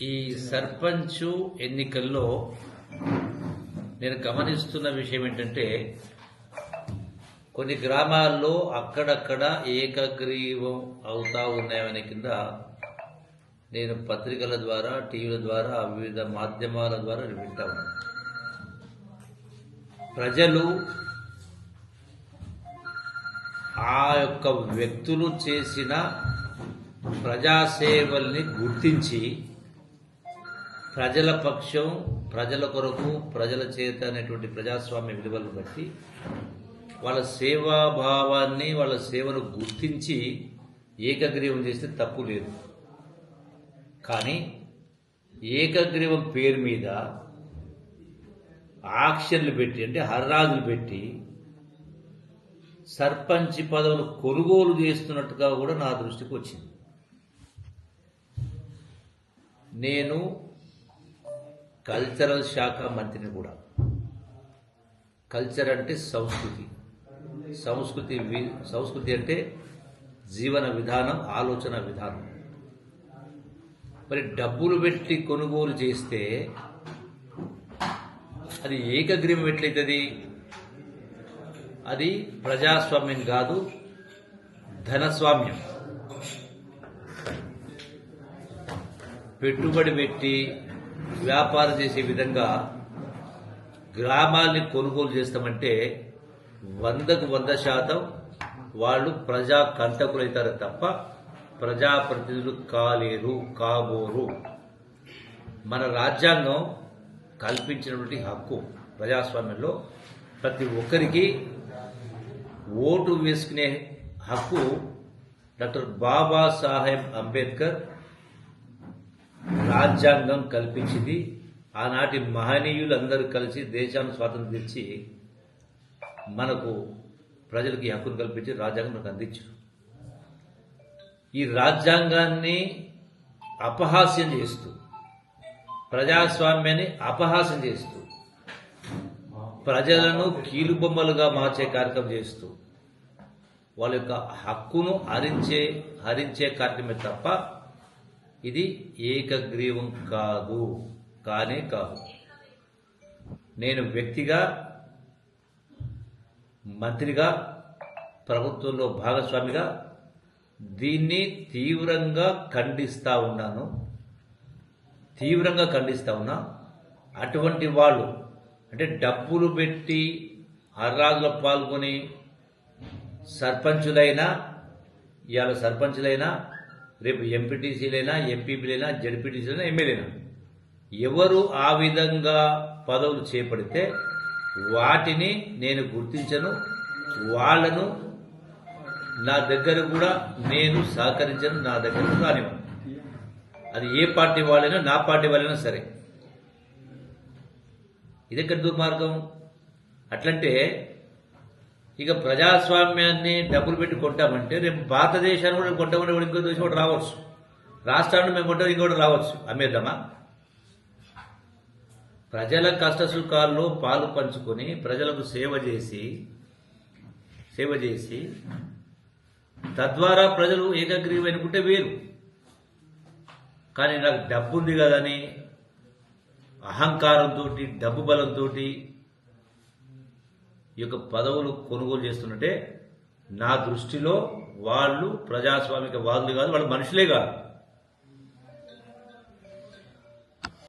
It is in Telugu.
ఈ సర్పంచ్ ఎన్నికల్లో నేను గమనిస్తున్న విషయం ఏంటంటే కొన్ని గ్రామాల్లో అక్కడక్కడ ఏకగ్రీవం అవుతా ఉన్నాయనే కింద నేను పత్రికల ద్వారా టీవీల ద్వారా వివిధ మాధ్యమాల ద్వారా వింటా ఉన్నాను. ప్రజలు ఆ యొక్క వ్యక్తులు చేసిన ప్రజాసేవల్ని గుర్తించి ప్రజల పక్షం ప్రజల కొరకు ప్రజల చేత అనేటువంటి ప్రజాస్వామ్య విలువలను బట్టి వాళ్ళ సేవాభావాన్ని వాళ్ళ సేవను గుర్తించి ఏకగ్రీవం చేస్తే తప్పు లేదు. కానీ ఏకగ్రీవం పేరు మీద ఆక్షన్లు పెట్టి అంటే హర్రాజులు పెట్టి సర్పంచ్ పదవులు కొనుగోలు చేస్తున్నట్టుగా కూడా నా దృష్టికి వచ్చింది. నేను కల్చరల్ శాఖ మంత్రిని కూడా. కల్చర్ అంటే సంస్కృతి. సంస్కృతి సంస్కృతి అంటే జీవన విధానం ఆలోచన విధానం. మరి డబ్బులు పెట్టి కొనుగోలు చేస్తే అది ఏకగ్రీవం ఎట్లయితుంది? అది ప్రజాస్వామ్యం కాదు ధనస్వామ్యం. పెట్టుబడి పెట్టి వ్యాపారం చేసే విధంగా గ్రామాల్ని కొనుగోలు చేస్తామంటే వందకు వంద శాతం వాళ్ళు ప్రజా కంటకులైతారు తప్ప ప్రజాప్రతినిధులు కాలేరు కాబోరు. మన రాజ్యాంగం కల్పించినటువంటి హక్కు ప్రజాస్వామ్యంలో ప్రతి ఒక్కరికి ఓటు వేసుకునే హక్కు డాక్టర్ బాబాసాహెబ్ అంబేద్కర్ రాజ్యాంగం కల్పించింది. ఆనాటి మహనీయులు అందరూ కలిసి దేశాన్ని స్వాతంత్రం తెచ్చి మనకు ప్రజలకు హక్కును కల్పించి రాజ్యాంగం మనకు అందించారు. ఈ రాజ్యాంగాన్ని అపహాస్యం చేస్తూ ప్రజాస్వామ్యాన్ని అపహాస్యం చేస్తూ ప్రజలను కీలుబొమ్మలుగా మార్చే కార్యక్రమం చేస్తూ వాళ్ళ యొక్క హక్కును హరించే హరించే కార్యక్రమే తప్ప ఇది ఏకగ్రీవం కాదు కానే కాదు. నేను వ్యక్తిగా మంత్రిగా ప్రభుత్వంలో భాగస్వామిగా దీన్ని తీవ్రంగా ఖండిస్తూ ఉన్నాను. తీవ్రంగా ఖండిస్తూ ఉన్నా. అటువంటి వాళ్ళు అంటే డబ్బులు పెట్టి అర్రాజులో పాల్గొని సర్పంచులైనా ఇవాళ సర్పంచులైనా రేపు ఎంపీటీసీలైనా ఎంపీపీలైనా జడ్పీటీసీలైనా ఎమ్మెల్యేనా ఎవరు ఆ విధంగా పదవులు చేపడితే వాటిని నేను గుర్తించను వాళ్ళను నా దగ్గర కూడా నేను సహకరించను నా దగ్గర రానివ్వను. అది ఏ పార్టీ వాళ్ళైనా నా పార్టీ వాళ్ళైనా సరే. ఇది ఎక్కడ దుర్మార్గం? అట్లంటే ఇక ప్రజాస్వామ్యాన్ని డబ్బులు పెట్టి కొంటామంటే రేపు భారతదేశాన్ని కూడా కొంటామంటే కూడా ఇంకో దేశం కూడా రావచ్చు. రాష్ట్రాన్ని మేము కొంటాం ఇంకోటి రావచ్చు. అమ్మేద్దామా? ప్రజల కష్టసుఖాల్లో పాలు పంచుకొని ప్రజలకు సేవ చేసి సేవ చేసి తద్వారా ప్రజలు ఏకగ్రీవం అనుకుంటే వేరు. కానీ నాకు డబ్బు ఉంది కదని అహంకారంతో డబ్బు బలంతో ఈ యొక్క పదవులు కొనుగోలు చేస్తుంటే నా దృష్టిలో వాళ్ళు ప్రజాస్వామిక వాదులు కాదు వాళ్ళు మనుషులే కాదు.